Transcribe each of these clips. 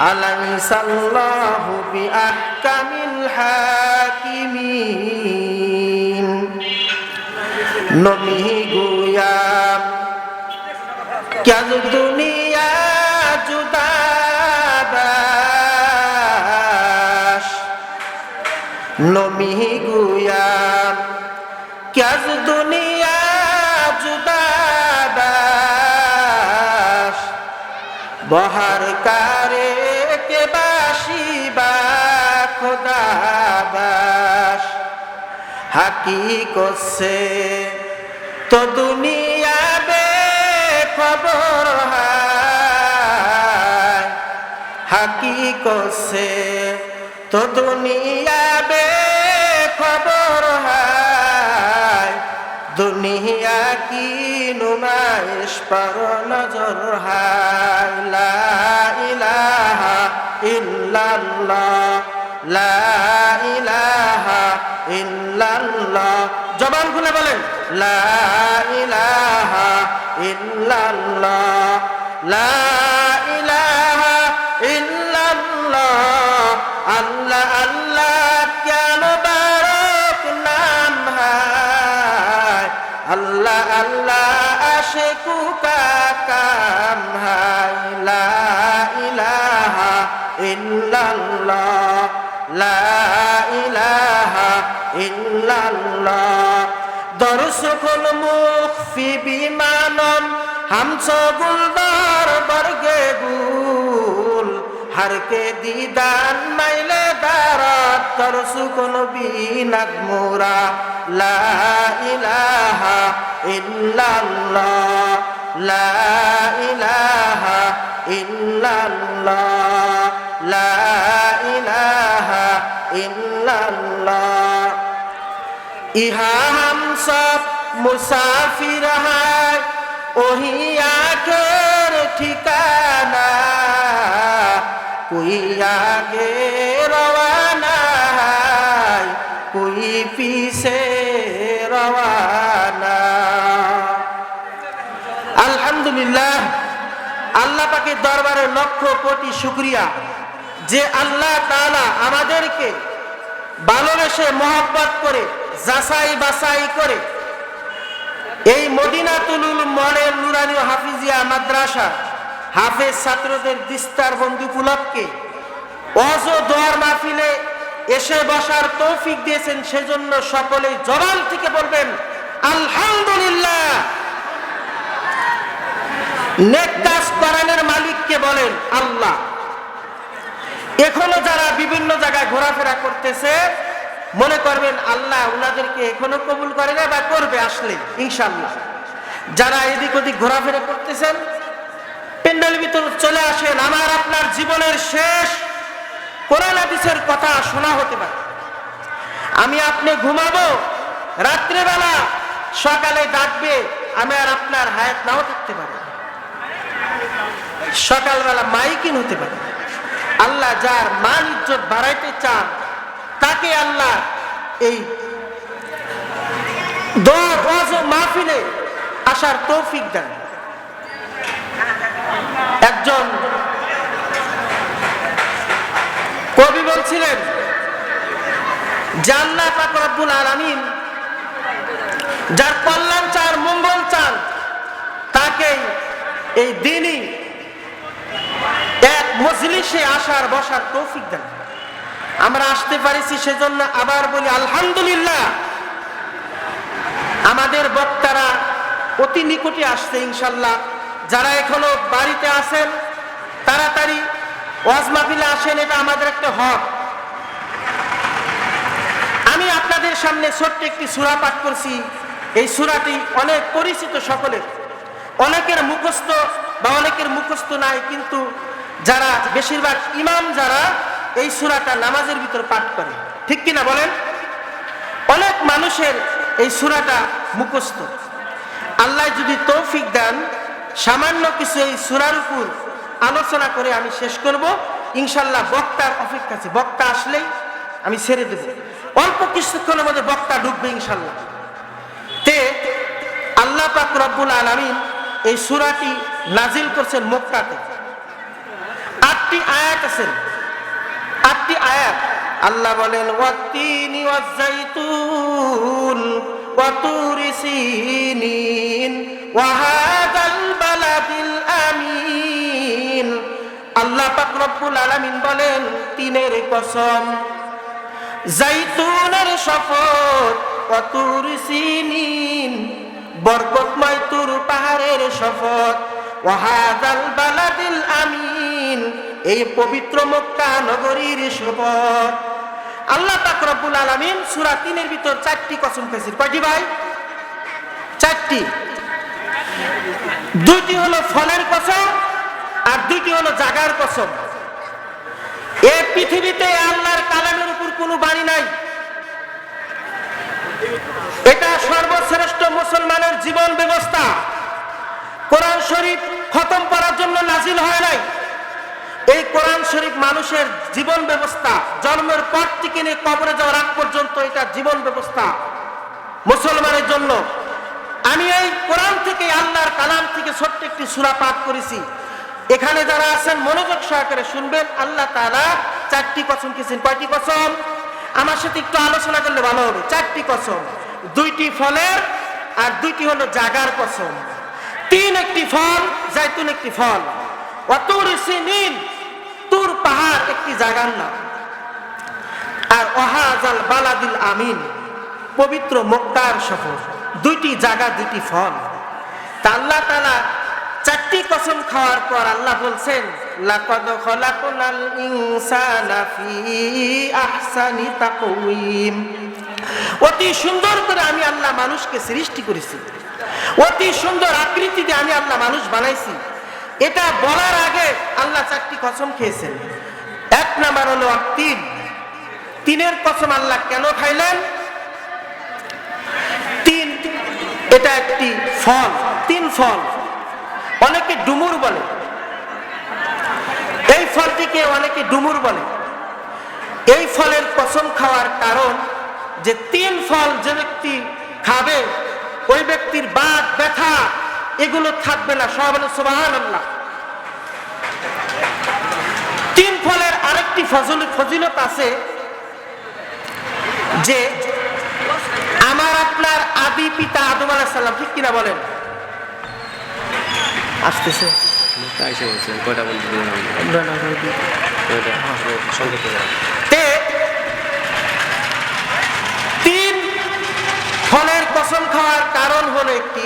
أليس الله بأحكم الحاكمين نمه گویم که از دنیا جدا باش نمی گویم که از دنیا সাবাস। হাকি করছে। তো দুনিয়াবে খবর হাকি করছে। তো দুনিয়াবে খবর হায়। দুনিয়া কি নুমাইশ পার নজর হায়? ইলাহা ইল্লাল্লাহ। লা ইলাহা জবান খুলে বলেন, লা ইলাহা লা ইলাহা আল্লাহ আল্লাহ কেন বারক নাম হায়? আল্লাহ আল্লাহ আশিকু কা কাম হায়। লা ইলাহা ইল্লাল্লাহ। লা ইলাহা ইল্লাল্লাহ। দর্শকুল মুখফি বিমানম হামস গুলদার বর্গে গুল। হারকে দিদান মাইলে দারাত দর্শকুল বিনাদ মোরা। লা ইলাহা ইল্লাল্লাহ। লা ইলাহা ইল্লাল্লাহ। لا إله إلا ইহা হাম সব মুসাফির হায় ওহিয়া কের ঠিকানা। কুইয়া গে রওয়ানা হায় কুই পিছে রওয়ানা। আলহামদুলিল্লাহ, আল্লাহ পাকে দরবারে লক্ষ কোটি শুক্রিয়া। যে আল্লাহ তাআলা আমাদেরকে ভালোবেসে মহব্বত করে, যাচাই বাছাই করে, এই মদিনাতুল মডেল নুরানি হাফিজিয়া মাদ্রাসা হাফেজ ছাত্রদের দিস্তার বন্ধু উপলক্ষে অজ দোয়ার মাহফিলে এসে বসার তৌফিক দিয়েছেন, সেজন্য সকলে জবান থেকে বলবেন, আলহামদুলিল্লাহ। নেক কাজ করানোর মালিককে বলেন আল্লাহ। এখনও যারা বিভিন্ন জায়গায় ঘোরাফেরা করতেছে, মনে করবেন আল্লাহ ওনাদেরকে এখনও কবুল করে না বা করবে আসলে ইনশাল্লাহ যারা এদিক ওদিক ঘোরাফেরা করতেছেন প্যান্ডেল ভিতর চলে আসেন, আমার আপনার জীবনের শেষ কোরআন হাদিসের কথা শোনা হতে পারে। আমি আপনি ঘুমাবো, রাত্রেবেলা সকালে ডাকবে, আমি আর আপনার হায়াত নাও থাকতে পারে। সকালবেলা মাইকিন হতে পারে। আল্লাহ যার মান ইজ্জত বাড়াইতে চান, তাকে আল্লাহ এই মাহফিলে আসার তৌফিক দেন। একজন কবি বলছিলেন জান্না পাক রব্বুল আলামিন, যার কল্যাণ চান, মঙ্গল চান তাকে এই দিনই এক মজলিসে আসার, বসার তৌফিক দেন। আমরা আসতে পারিছি সেজন্য আবার বলি, আলহামদুলিল্লাহ। আমাদের বক্তারা অতি নিকটে আসছে ইনশাল্লাহ। যারা এখনও বাড়িতে আছেন, তাড়াতাড়ি ওয়াজ মাহফিলে আসেন, এটা আমাদের একটা হক। আমি আপনাদের সামনে ছোট্ট একটি সূরা পাঠ করছি। এই সূরাটি অনেক পরিচিত সকলের। অনেকের মুখস্থ বা অনেকের মুখস্থ নাই, কিন্তু যারা, বেশিরভাগ ইমাম যারা এই সুরাটা নামাজের ভিতর পাঠ করে। ঠিক কিনা বলেন? অনেক মানুষের এই সুরাটা মুখস্থ। আল্লাহ যদি তৌফিক দেন, সামান্য কিছু এই সুরার উপর আলোচনা করে আমি শেষ করব। ইনশাল্লাহ বক্তার অপেক্ষা আছে। বক্তা আসলেই আমি ছেড়ে দেব। অল্প কিছুক্ষণের মধ্যে বক্তা ঢুকবে ইনশাল্লাহ তে আল্লাহ পাক রব্বুল আলামিন এই সুরাটি নাজিল করছেন মক্কাতে। আটটি আয়াত আছেন আটটি আয়াত। আল্লাহ বলেন আমিন। আল্লাহ পাক আলামিন বলেন, তিনের কসম জাইতুনের শপথ বরকতময় তুর পাহাড়ের শপথ ওয়াহাদাল বালাদিল আমিন। এই পবিত্র মক্কা নগরীর শপথ। আল্লাহ পাক রব্বুল আলামিন সূরা 3 এর ভিতর চারটি কসম খেয়েছেন। কয়টি ভাই? চারটি। দুইটি হলো ফলের কসম আর দুইটি হলো জাগার কসম। এ পৃথিবীতে আল্লাহর কালামের উপর কোনো বাণী নাই। এটা সর্বশ্রেষ্ঠ মুসলমানের জীবন ব্যবস্থা। কোরআন শরীফ খতম করার জন্য নাজিল হয় নাই। এই কোরআন শরীফ মানুষের জীবন ব্যবস্থা, জন্মের পর থেকে নিয়ে কবরে যাওয়ার আগ পর্যন্ত এটা জীবন ব্যবস্থা মুসলমানের জন্য। আমি এই কোরআন থেকে, আল্লাহর কালাম থেকে ছোট্ট একটি সুরা পাঠ করেছি। এখানে যারা আছেন, মনোযোগ সহকারে শুনবেন। আল্লাহ তাআলা চারটি কসম খেয়েছেন কয়টি কসম? আমার সাথে একটু আলোচনা করলে ভালো হবে। চারটি কসম। দুইটি ফলের আর দুইটি হলো জাগার কসম। তিন একটি ফল, জাইতুন একটি ফল। অতুর সিনিন তুর পাহাড় একটি জাগার নাম। আর ওহাজাল বালাদিল আমিন, পবিত্র মক্কার সফর। দুইটি জায়গা, দুইটি ফল। তা আল্লাহ তালা চারটি কসম খাওয়ার পর আল্লাহ বলছেন, লাকাদ খলাকনাল ইনসানা ফি আহসানি তাকওয়িম। অতি সুন্দর করে আমি আল্লাহ মানুষকে সৃষ্টি করেছি। অতি সুন্দর আকৃতিতে আমি আল্লাহ মানুষ বানাইছি। এটা বলার আগে আল্লাহ চারটি কসম খেয়েছেন। এক নাম্বার হলো তিন তিনের কসম আল্লাহ কেন খাইলেন? তিন, এটা একটি ফল, তিন ফল। অনেকে ডুমুর বলে। এই ফলটিকে অনেকে ডুমুর বলে। এই ফলের কসম খাওয়ার কারণ যে তিন ফল যে ব্যক্তি খাবে, ওই ব্যক্তির বাদ ব্যথা এগুলো থাকবে না সব সোবাহান আল্লাহ তিন ফলের আরেকটি ফজল ফজিলত আছে যে আমার আপনার আদি পিতা আদম আলাহিস সাল্লাম ঠিক কিনা বলেন? আসতেছে। তিন ফলের কসম খাওয়ার কারণ হলো একটি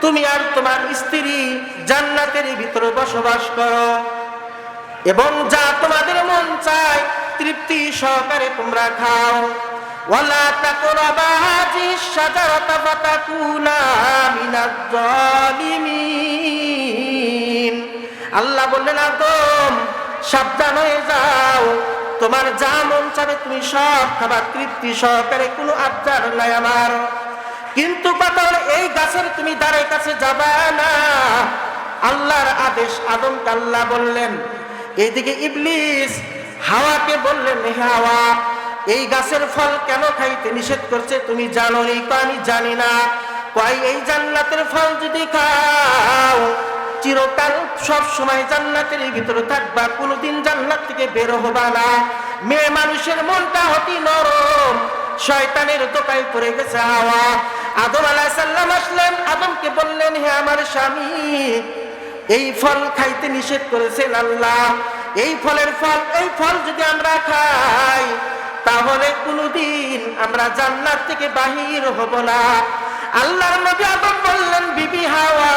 তুমি আর তোমার স্ত্রী জান্নাতের ভিতরে বসবাস করো। এবং যা তোমাদের মন চায়, তৃপ্তি সহকারে তোমরা খাও। ওয়ালা তাকরাবা হাযিহিশ শাজারাতা ফাতাকুনা মিনাজ জালিমিন আল্লাহ বললেন, আদম, সাবধান হয়ে যাও। তোমার যা মন চাবে তুমি সব খাবার তৃপ্তি সহকারে কোনো আবদার নাই আমার। কিন্তু কথা এই গাছের তুমি দ্বারের কাছে যাবা না। আল্লাহর আদেশ আদম আল্লাহ বললেন, এইদিকে ইবলিস হাওয়াকে বললেন হাওয়া, এই গাছের ফল কেন খাইতে নিষেধ করছে? তুমি জানো নি তো, আমি জানি না। কয়, এই জান্নাতের ফল যদি খাও, চিরকাল সব সময় জান্নাতের ভিতরে থাকবা, কোনোদিন জান্নাত থেকে বের হবা না। মেয়ে মানুষের মনটা অতি নরম, শয়তানের দোকায় পড়ে গেছে হাওয়া। আদম আলাহ সাল্লাম আসলেন। আদমকে বললেন, হে আমার স্বামী, এই ফল খাইতে নিষেধ করেছেন আল্লাহ। এই ফলের ফল, এই ফল যদি আমরা খাই, তাহলে কোনোদিন আমরা জান্নাত থেকে বাহির হব না। আল্লাহর নবী আদম বললেন, বিবি হাওয়া,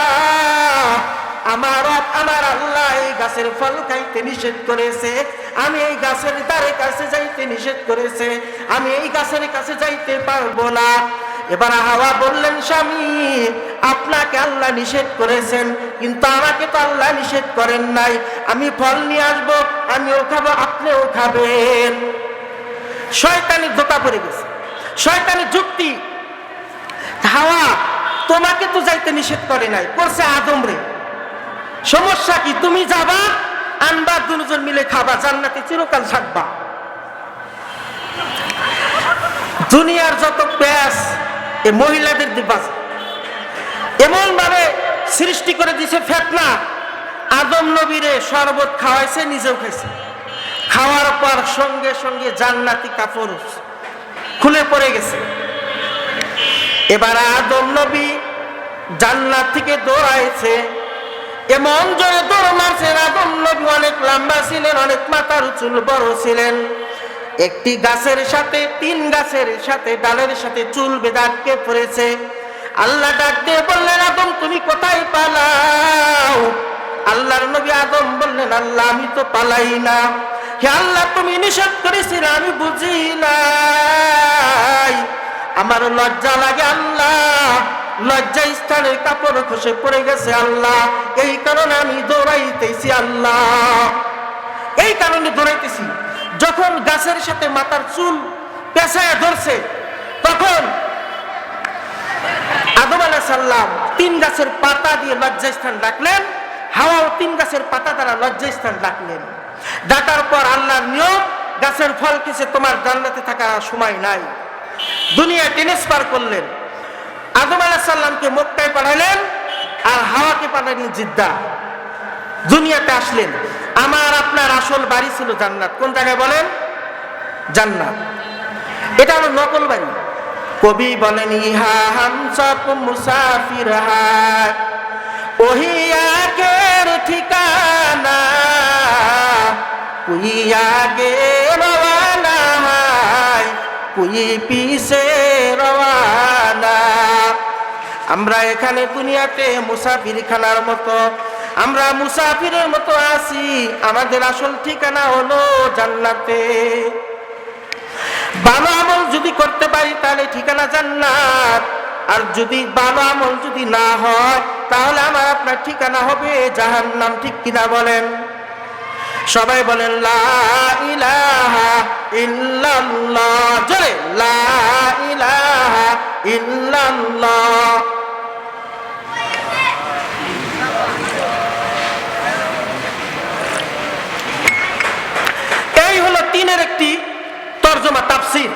আমার আমার আল্লাহ এই গাছের ফল খাইতে নিষেধ করেছে। আমি এই গাছের দ্বারে কাছে যাইতে নিষেধ করেছে। আমি এই গাছের কাছে যাইতে পারব না। এবার হাওয়া বললেন, স্বামী, আপনাকে আল্লাহ নিষেধ করেছেন, কিন্তু আমাকে তো আল্লাহ নিষেধ করেন নাই। আমি ফল নিয়ে আসব, আমিও খাব, আপনিও খাবেন। শয়তানি ধোকা পড়ে গেছে, শয়তানি যুক্তি। হাওয়া, তোমাকে তো যাইতে নিষেধ করে নাই, করছে আদম রে। সমস্যা কি? তুমি যাবা, আনবা, দুজন মিলে খাবা, জান্নাতে চিরকাল থাকবা। দুনিয়ার যত প্যাস এ মহিলাদের দিবাস। এমন ভাবে সৃষ্টি করে দিছে ফেতনা। আদম নবীরে শরবত খাওয়াইছে, নিজেও খাইছে। খাওয়ার পর সঙ্গে সঙ্গে জান্নাতি কাপড় খুলে পড়ে গেছে। এবার আদম নবী জান্নাত থেকে দৌড়াইছে। এমন জোরে দৌড় মারছেন, আদম নবী অনেক লম্বা ছিলেন, অনেক মাথার চুল বড় ছিলেন। একটি গাছের সাথে, তিন গাছের সাথে, ডালের সাথে চুল বেঁধে আটকে পড়েছে। আল্লাহ ডাক দিয়ে বললেন, আদম, তুমি কোথায় পালাও? আল্লাহর নবী আদম বললেন, আল্লাহ, আমি তো পালাই না। হে আল্লাহ, তুমি নিষেধ করেছিলে, আমি বুঝি নাই। আমার লজ্জা লাগে আল্লাহ। লজ্জা স্থানের কাপড় খসে পড়ে গেছে আল্লাহ। এই কারণে আমি দৌড়াইতেছি আল্লাহ। এই কারণে দৌড়াইতেছি। যখন গাছের সাথে মাথার চুল পেঁচায় ধরছে, তখন আদম আলাহ সাল্লাম তিন গাছের পাতা দিয়ে লজ্জাস্থান ডাকলেন হাওয়াও তিন গাছের পাতা দ্বারা লজ্জাস্থান ডাকলেন ডাকার পর আল্লাহর নিয়ম, গাছের ফল কিছু তোমার জান্নাতে থাকার সময় নাই। দুনিয়া ট্রান্সফার করলেন। আদম আলাহ সাল্লামকে মক্কায় পাঠালেন আর হাওয়াকে পাঠালেন জিদ্দা। দুনিয়াতে আসলেন। আমার আপনার আসল বাড়ি ছিল জান্নাত। কোন জায়গায় বলেন? জান্নাত। এটা হলো নকল বাড়ি। কবি বলেন, ইহা মুসাফির ঠিকানা আমরা এখানে দুনিয়াতে মুসাফির খানার মতো আমরা মুসাফিরের মতো আছি, আমাদের আসল ঠিকানা হলো জান্নাতে। ভালো আমল যদি করতে পারি তাহলে ঠিকানা জান্নাত, আর যদি ভালো আমল যদি না হয়, তাহলে আমার আপনার ঠিকানা হবে জাহান নাম ঠিক কিনা বলেন? সবাই বলেন, লা ইলাহা ইল্লাল্লাহ। ইল্লাল্লাহ। তর্জমা, তাফসির।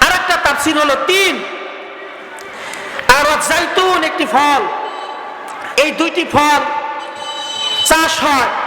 আর একটা তাফসির হলো তিন। আর একটি ফল। এই দুইটি ফল চাষ হয়।